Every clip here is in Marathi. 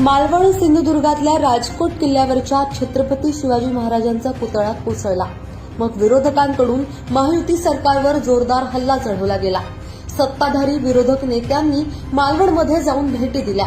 मालवण सिंधुदुर्गातल्या राजकोट किल्ल्यावरच्या छत्रपती शिवाजी महाराजांचा पुतळा कोसळला. मग विरोधकांकडून महायुती सरकारवर जोरदार हल्ला चढवला गेला. सत्ताधारी विरोधक नेत्यांनी मालवणमध्ये जाऊन भेटी दिल्या.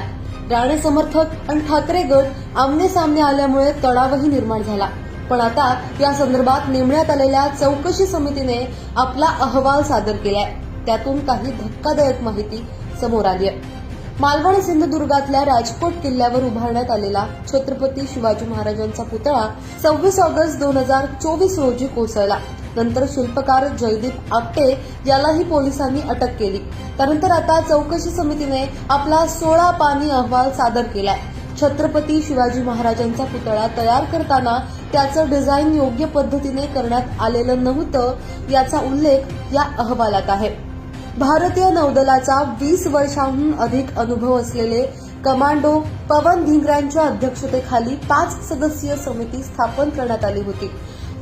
राणे समर्थक आणि ठाकरे गट आमने सामने आल्यामुळे तणावही निर्माण झाला. पण आता या संदर्भात नेमण्यात आलेल्या चौकशी समितीने आपला अहवाल सादर केलाय. त्यातून काही धक्कादायक माहिती समोर आली आहे मालवण सिंधुदुर्गातल्या राजकोट किल्ल्यावर उभारण्यात आलेला छत्रपती शिवाजी महाराजांचा पुतळा सव्वीस ऑगस्ट दोन हजार चोवीस रोजी कोसळला. नंतर शिल्पकार जयदीप आपटे यालाही पोलिसांनी अटक केली. त्यानंतर आता चौकशी समितीने आपला सोळा पानी अहवाल सादर केलाय. छत्रपती शिवाजी महाराजांचा पुतळा तयार करताना त्याचं डिझाईन योग्य पद्धतीने करण्यात आलेलं नव्हतं याचा उल्लेख या अहवालात आहे. भारतीय नौदलाचा वीस वर्षांहून अधिक अनुभव असलेले कमांडो पवन धिंगरांच्या अध्यक्षतेखाली पाच सदस्यीय समिती स्थापन करण्यात आली होती.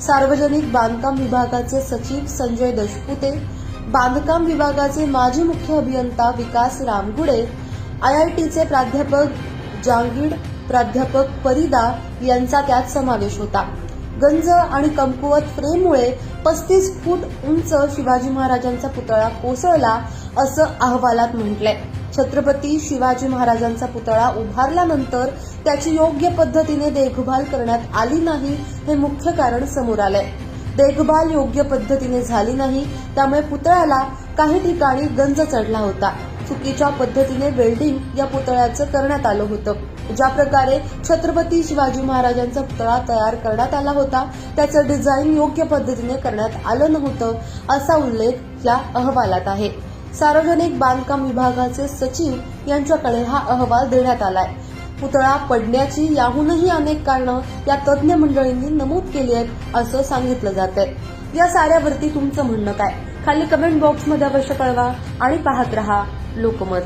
सार्वजनिक बांधकाम विभागाचे सचिव संजय दशपुते बांधकाम विभागाचे माजी मुख्य अभियंता विकास रामगुडे आयआयटीचे प्राध्यापक जांगीड प्राध्यापक परिदा यांचा त्यात समावेश होता. गंज आणि कमकुवत फ्रेममुळे पस्तीस फूट उंच शिवाजी महाराजांचा पुतळा कोसळला असं अहवालात म्हटलंय. छत्रपती शिवाजी महाराजांचा पुतळा उभारल्यानंतर त्याची योग्य पद्धतीने देखभाल करण्यात आली नाही हे मुख्य कारण समोर आलंय. देखभाल योग्य पद्धतीने झाली नाही त्यामुळे पुतळ्याला काही ठिकाणी गंज चढला होता. चुकीच्या पद्धतीने वेल्डिंग या पुतळ्याचं करण्यात आलं होतं. ज्या प्रकारे छत्रपती शिवाजी महाराजांचा पुतळा तयार करण्यात आला होता त्याचं डिझाईन योग्य पद्धतीने करण्यात आलं नव्हतं असा उल्लेख या अहवालात आहे. सार्वजनिक बांधकाम विभागाचे सचिव यांच्याकडे हा अहवाल देण्यात आलाय. पुतळा पडण्याची याहूनही अनेक कारणं या तज्ज्ञ मंडळींनी नमूद केली आहेत असं सांगितलं जात आहे या साऱ्यावरती तुमचं म्हणणं काय? खाली कमेंट बॉक्समध्ये अवश्य कळवा आणि पाहत रहा लोकमत.